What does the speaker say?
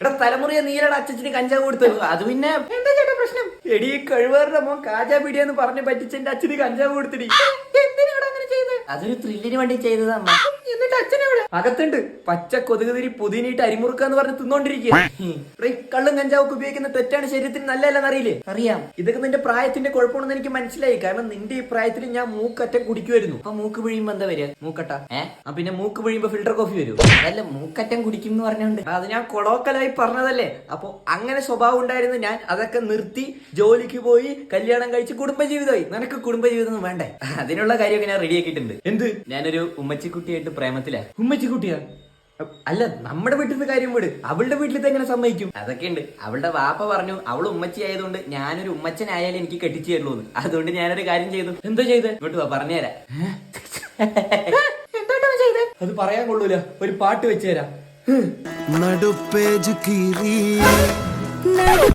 എടാ തലമുറയെ നീലയുടെ അച്ഛന് കഞ്ചാവ് കൊടുത്തത് അത് പിന്നെ എന്താ ചേട്ടാ പ്രശ്നം? എടി കഴിവാറുടെ മോൻ കാജാ പിടിയെന്ന് പറഞ്ഞ് പറ്റിച്ചെന്റെ അച്ഛന് കഞ്ചാവ് കൊടുത്തിടി. എന്തിനാണ് അങ്ങനെ ചെയ്തത് അതൊരു ത്രില്ലിന് വേണ്ടി ചെയ്തതാ അമ്മ. എന്നിട്ട് അച്ഛനെവിടെ അകത്തുണ്ട്. പച്ച കൊതുകുതിരി പുതിനീട്ട് അരിമുറുക്ക എന്ന് പറഞ്ഞ് തിന്നോണ്ടിരിക്കുക കള്ളും കഞ്ചാവൊക്കെ ഉപയോഗിക്കുന്ന തെറ്റാണ് ശരീരത്തിന് നല്ലതല്ലെന്ന് അറിയില്ലേ അറിയാം. ഇതൊക്കെ നിന്റെ പ്രായത്തിന്റെ കുഴപ്പമാണെന്ന് എനിക്ക് മനസ്സിലായി. കാരണം നിന്റെ ഈ പ്രായത്തിൽ ഞാൻ മൂക്കറ്റം കുടിക്കുമായിരുന്നു. അപ്പൊ മൂക്ക് പിഴിയുമ്പോ എന്താ വരിക? മൂക്കട്ട. ഏ? ആ പിന്നെ മൂക്ക് പിഴിയുമ്പോ ഫിൽട്ടർ കോഫി വരും അതല്ല മൂക്കറ്റം കുടിക്കും എന്ന് പറഞ്ഞോണ്ട്. അത് ഞാൻ കൊളോക്കലായി പറഞ്ഞതല്ലേ. അപ്പൊ അങ്ങനെ സ്വഭാവം ഉണ്ടായിരുന്നു ഞാൻ. അതൊക്കെ നിർത്തി ജോലിക്ക് പോയി കല്യാണം കഴിച്ച് കുടുംബജീവിതമായി. നിനക്ക് കുടുംബജീവിതം ഒന്നും വേണ്ടേ? അതിനുള്ള കാര്യമൊക്കെ ഞാൻ റെഡി ആക്കിയിട്ടുണ്ട്. എന്ത്? ഞാനൊരു ഉമ്മച്ചിക്കുട്ടിയായിട്ട് പ്രേമത്തിലാ. ഉമ്മച്ചിക്കുട്ടിയാ? അല്ല നമ്മുടെ വീട്ടിൽ നിന്ന് കാര്യം വിട്. അവളുടെ വീട്ടിൽ എങ്ങനെ സമ്മതിക്കും? അതൊക്കെ ഉണ്ട്. അവളുടെ വാപ്പ പറഞ്ഞു അവൾ ഉമ്മച്ചി ആയതുകൊണ്ട് ഞാനൊരു ഉമ്മച്ചനായാലും എനിക്ക് കെട്ടിച്ചു തരുള്ളൂ എന്ന്. അതുകൊണ്ട് ഞാനൊരു കാര്യം ചെയ്തു. എന്തോ ചെയ്ത്? ഇങ്ങോട്ട് വാ പറഞ്ഞുതരാം. അത് പറയാൻ കൊള്ളൂല. ഒരു പാട്ട് വെച്ചു തരാം നടുപ്പേജ് കീറി.